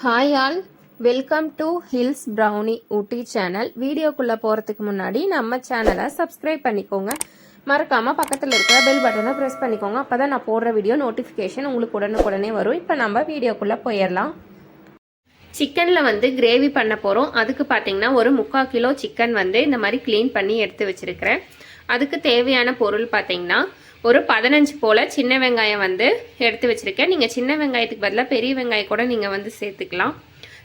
Hi all welcome to hills brownie Ooty channel வீடியோக்குள்ளே போகிறதுக்கு முன்னாடி நம்ம சேனலை சப்ஸ்கிரைப் பண்ணிக்கோங்க. மறக்காமல் பக்கத்தில் இருக்கிற பெல் பட்டனை ப்ரெஸ் பண்ணிக்கோங்க. அப்போ தான் நான் போடுற வீடியோ நோட்டிஃபிகேஷன் உங்களுக்கு உடனுக்குடனே வரும். இப்போ நம்ம வீடியோக்குள்ளே போயிடலாம். சிக்கனில் வந்து கிரேவி பண்ண போகிறோம் அதுக்கு பார்த்தீங்கன்னா ஒரு முக்கால் கிலோ சிக்கன் வந்து இந்த மாதிரி க்ளீன் பண்ணி எடுத்து வச்சுருக்கிறேன். அதுக்கு தேவையான பொருள் பார்த்தீங்கன்னா ஒரு பதினஞ்சு போல் சின்ன வெங்காயம் வந்து எடுத்து வச்சுருக்கேன். நீங்கள் சின்ன வெங்காயத்துக்கு பதிலாக பெரிய வெங்காயம் கூட நீங்கள் வந்து சேர்த்துக்கலாம்.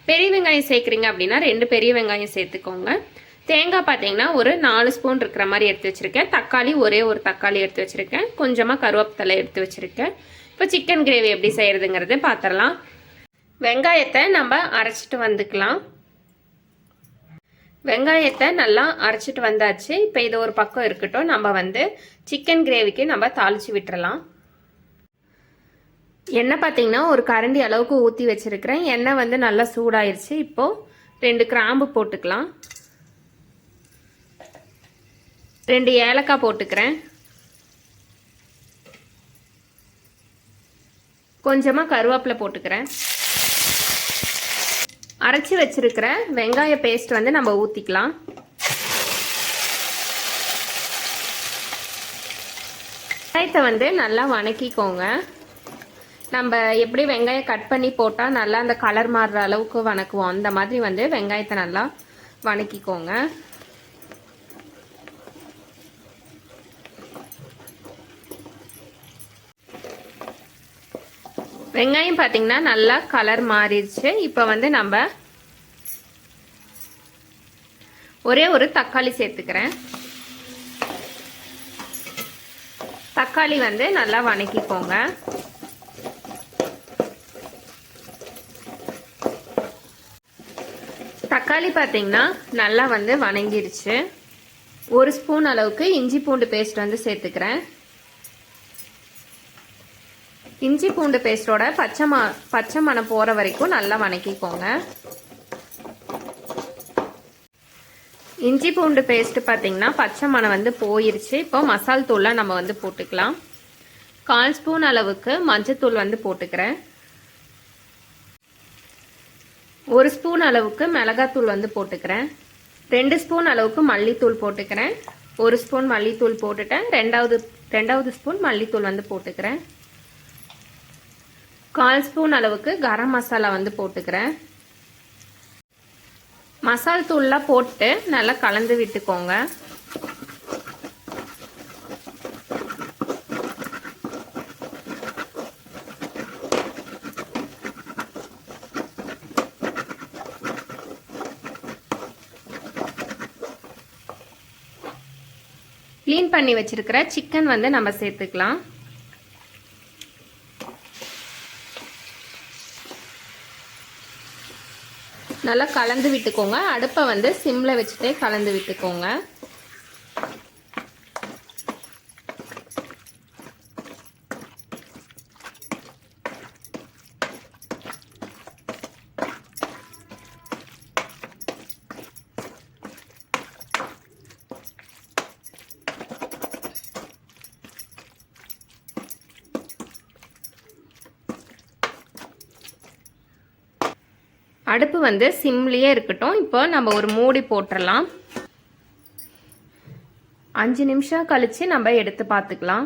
பெரிய வெங்காயம் சேர்க்குறீங்க அப்படின்னா ரெண்டு பெரிய வெங்காயம் சேர்த்துக்கோங்க. தேங்காய் பார்த்தீங்கன்னா ஒரு நாலு ஸ்பூன் இருக்கிற மாதிரி எடுத்து வச்சுருக்கேன். தக்காளி ஒரே ஒரு தக்காளி எடுத்து வச்சுருக்கேன். கொஞ்சமாக கருவேப்பிலை எடுத்து வச்சுருக்கேன். இப்போ சிக்கன் கிரேவி எப்படி செய்கிறதுங்கிறது பார்த்துடலாம் வெங்காயத்தை நம்ம அரைச்சிட்டு வந்துக்கலாம். வெங்காயத்தை நல்லா அரைச்சிட்டு வந்தாச்சு. இப்போ இது ஒரு பக்கம் இருக்கட்டும். நம்ம வந்து சிக்கன் கிரேவிக்கு நம்ம தாளித்து விட்டுறலாம். எண்ணெய் பார்த்தீங்கன்னா ஒரு கரண்டி அளவுக்கு ஊற்றி வச்சுருக்கிறேன். எண்ணெய் வந்து நல்லா சூடாயிருச்சு. இப்போது ரெண்டு கிராம்பு போட்டுக்கலாம். ரெண்டு ஏலக்காய் போட்டுக்கிறேன். கொஞ்சமாக கருவேப்பிலை போட்டுக்கிறேன். அரைச்சி வச்சிருக்கிற வெங்காய பேஸ்ட் வந்து நம்ம ஊற்றிக்கலாம் வெங்காயத்தை வந்து நல்லா வணக்கிக்கோங்க. நம்ம எப்படி வெங்காயம் கட் பண்ணி போட்டால் நல்லா அந்த கலர் மாறுற அளவுக்கு வணக்குவோம். அந்த மாதிரி வந்து வெங்காயத்தை நல்லா வணக்கிக்கோங்க. வெங்காயம் பார்த்தீங்கன்னா நல்லா கலர் மாறிடுச்சு. இப்போ வந்து நம்ம ஒரே ஒரு தக்காளி சேர்த்துக்கிறேன். தக்காளி வந்து நல்லா வணக்கிக்கோங்க. தக்காளி பார்த்தீங்கன்னா நல்லா வந்து வணங்கிருச்சு ஒரு ஸ்பூன் அளவுக்கு இஞ்சி பூண்டு பேஸ்ட் வந்து சேர்த்துக்கிறேன். இஞ்சி பூண்டு பேஸ்டோட பச்சை ம பச்சை மணம் போகிற வரைக்கும் நல்லா வணக்கிக்கோங்க. இஞ்சி பூண்டு பேஸ்ட்டு பார்த்தீங்கன்னா பச்சை மணம் வந்து போயிருச்சு. இப்போ மசால் தூள்லாம் நம்ம வந்து போட்டுக்கலாம். கால் ஸ்பூன் அளவுக்கு மஞ்சத்தூள் வந்து போட்டுக்கிறேன். ஒரு ஸ்பூன் அளவுக்கு மிளகாத்தூள் வந்து போட்டுக்கிறேன். ரெண்டு ஸ்பூன் அளவுக்கு மல்லித்தூள் போட்டுக்கிறேன். ஒரு ஸ்பூன் மல்லித்தூள் போட்டுட்டேன். ரெண்டாவது ரெண்டாவது ஸ்பூன் மல்லித்தூள் வந்து போட்டுக்கிறேன். கால் ஸ்பூன் அளவுக்கு கரம் மசாலா வந்து போட்டுக்கிறேன். மசால் தூள்லாம் போட்டு நல்லா கலந்து விட்டுக்கோங்க. க்ளீன் பண்ணி வச்சிருக்கிற சிக்கன் வந்து நம்ம சேர்த்துக்கலாம். நல்லா கலந்து விட்டுக்கோங்க. அடுப்பை வந்து சிம்மில் வச்சுட்டே கலந்து விட்டுக்கோங்க. அடுப்பு வந்து சிம்லேயே இருக்கட்டும். இப்போ நம்ம ஒரு மூடி போட்டுடலாம் அஞ்சு நிமிஷம் கழித்து நம்ம எடுத்து பார்த்துக்கலாம்.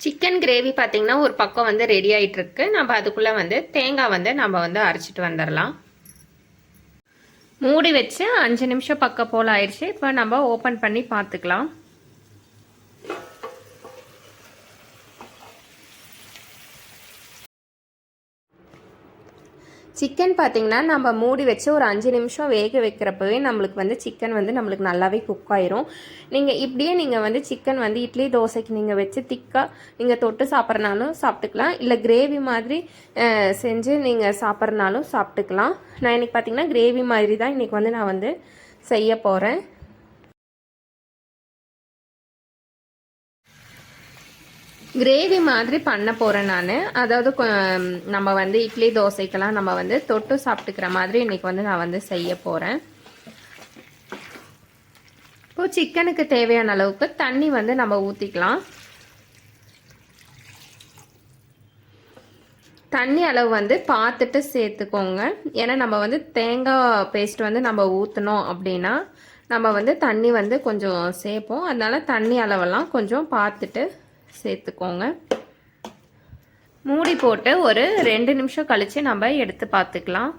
சிக்கன் கிரேவி பார்த்திங்கன்னா ஒரு பக்கம் வந்து ரெடி ஆகிட்டு இருக்கு நம்ம அதுக்குள்ளே வந்து தேங்காய் வந்து நம்ம வந்து அரைச்சிட்டு வந்துடலாம். மூடி வச்சு அஞ்சு நிமிஷம் பக்கம் போல் ஆயிடுச்சு. இப்போ நம்ம ஓப்பன் பண்ணி பார்த்துக்கலாம். சிக்கன் பார்த்திங்கன்னா நம்ம மூடி வச்சு ஒரு அஞ்சு நிமிஷம் வேக வைக்கிறப்பவே நம்மளுக்கு வந்து சிக்கன் வந்து நம்மளுக்கு நல்லாவே குக் ஆயிரும். நீங்கள் இப்படியே நீங்கள் வந்து சிக்கன் வந்து இட்லி தோசைக்கு நீங்கள் வச்சு திக்காக நீங்கள் தொட்டு சாப்பிட்றனாலும் சாப்பிட்டுக்கலாம். இல்லை கிரேவி மாதிரி செஞ்சு நீங்கள் சாப்பிட்றனாலும் சாப்பிட்டுக்கலாம். நான் இன்றைக்கி பார்த்திங்கன்னா கிரேவி மாதிரி தான் இன்றைக்கி வந்து நான் வந்து செய்ய போகிறேன் கிரேவி மாதிரி பண்ண போகிறேன் நான். அதாவது நம்ம வந்து இட்லி தோசைக்கெல்லாம் நம்ம வந்து தொட்டு சாப்பிட்டுக்கிற மாதிரி இன்றைக்கி வந்து நான் வந்து செய்ய போகிறேன் இப்போது சிக்கனுக்கு தேவையான அளவுக்கு தண்ணி வந்து நம்ம ஊற்றிக்கலாம் தண்ணி அளவு வந்து பார்த்துட்டு சேர்த்துக்கோங்க. ஏன்னா நம்ம வந்து தேங்காய் பேஸ்ட் வந்து நம்ம ஊற்றினோம் அப்படின்னா நம்ம வந்து தண்ணி வந்து கொஞ்சம் சேர்ப்போம். அதனால தண்ணி அளவெல்லாம் கொஞ்சம் பார்த்துட்டு சேர்த்துக்கோங்க. மூடி போட்டு ஒரு ரெண்டு நிமிஷம் கழித்து நம்ம எடுத்து பார்த்துக்கலாம்.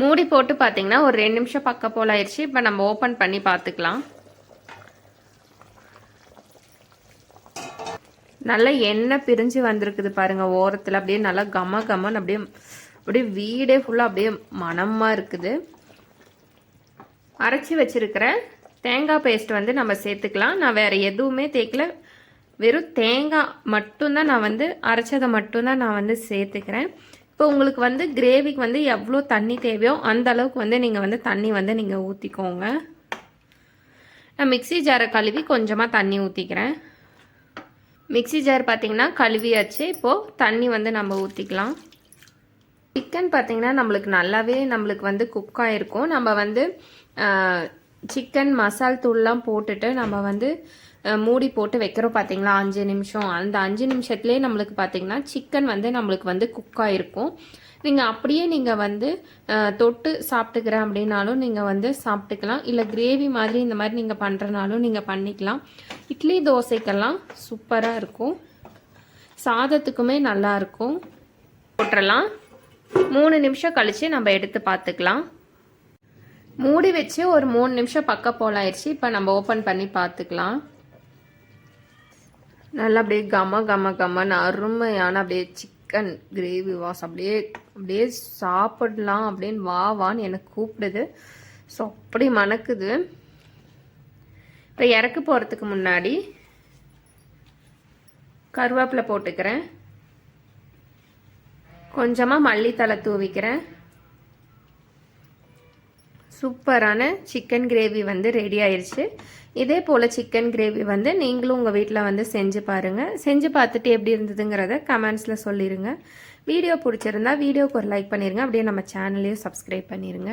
மூடி போட்டு பார்த்தீங்கன்னா ஒரு ரெண்டு நிமிஷம் பக்க போல் ஆயிடுச்சு. இப்போ நம்ம ஓப்பன் பண்ணி பார்த்துக்கலாம். நல்லா எண்ணெய் பிரிஞ்சு வந்திருக்குது பாருங்கள் ஓரத்தில். அப்படியே நல்லா கம கமன்னு அப்படியே அப்படியே வீடே ஃபுல்லாக அப்படியே மணமாக இருக்குது. அரைச்சி வச்சிருக்கிற தேங்காய் பேஸ்ட் வந்து நம்ம சேர்த்துக்கலாம். நான் வேறு எதுவுமே தேய்க்கல. வெறும் தேங்காய் மட்டும்தான் நான் வந்து அரைச்சதை மட்டும்தான் நான் வந்து சேர்த்துக்கிறேன். இப்போ உங்களுக்கு வந்து கிரேவிக்கு வந்து எவ்வளோ தண்ணி தேவையோ அந்த அளவுக்கு வந்து நீங்கள் வந்து தண்ணி வந்து நீங்கள் ஊற்றிக்கோங்க நான் மிக்சி ஜாரை கழுவி கொஞ்சமாக தண்ணி ஊற்றிக்கிறேன் மிக்சி ஜார் பார்த்தீங்கன்னா கழுவியாச்சு. இப்போது தண்ணி வந்து நம்ம ஊற்றிக்கலாம் சிக்கன் பார்த்திங்கன்னா நம்மளுக்கு நல்லாவே நம்மளுக்கு வந்து குக் ஆகிருக்கும் நம்ம வந்து சிக்கன் மசால் தூள்லாம் போட்டுட்டு நம்ம வந்து மூடி போட்டு வைக்கிறோம் பார்த்தீங்களா அஞ்சு நிமிஷம். அந்த அஞ்சு நிமிஷத்துலேயே நம்மளுக்கு பார்த்தீங்கன்னா சிக்கன் வந்து நம்மளுக்கு வந்து குக் ஆகிருக்கும் நீங்கள் அப்படியே நீங்கள் வந்து தொட்டு சாப்பிட்டுக்கிறேன் அப்படின்னாலும் நீங்கள் வந்து சாப்பிட்டுக்கலாம். இல்லை கிரேவி மாதிரி இந்த மாதிரி நீங்கள் பண்ணுறனாலும் நீங்கள் பண்ணிக்கலாம். இட்லி தோசைக்கெல்லாம் சூப்பராக இருக்கும். சாதத்துக்குமே நல்லா இருக்கும். போட்டுறலாம். மூணு நிமிஷம் கழித்து நம்ம எடுத்து பார்த்துக்கலாம் மூடி வச்சு ஒரு மூணு நிமிஷம் பக்க போல் ஆயிடுச்சு இப்போ நம்ம ஓப்பன் பண்ணி பார்த்துக்கலாம் நல்லா அப்படியே கம கம கமன்னு அருமையான அப்படியே சிக்கன் கிரேவி வாஸ் அப்படியே அப்படியே சாப்பிடலாம் அப்படின்னு வா வான்னு எனக்கு கூப்பிடுது. ஸோ அப்படி மணக்குது. இப்போ இறக்க போகிறதுக்கு முன்னாடி கருவேப்பிலை போட்டுக்கிறேன். கொஞ்சமாக மல்லித்தலை தூவிக்கிறேன். சூப்பரான சிக்கன் கிரேவி வந்து ரெடி ஆயிடுச்சு இதே போல் சிக்கன் கிரேவி வந்து நீங்களும் உங்கள் வீட்டில் வந்து செஞ்சு பாருங்கள் செஞ்சு பார்த்துட்டு எப்படி இருந்ததுங்கிறத கமெண்ட்ஸில் சொல்லிடுங்க வீடியோ பிடிச்சிருந்தா வீடியோக்கு ஒரு லைக் பண்ணிடுங்க அப்படியே நம்ம சேனலையும் சப்ஸ்கிரைப் பண்ணிடுங்க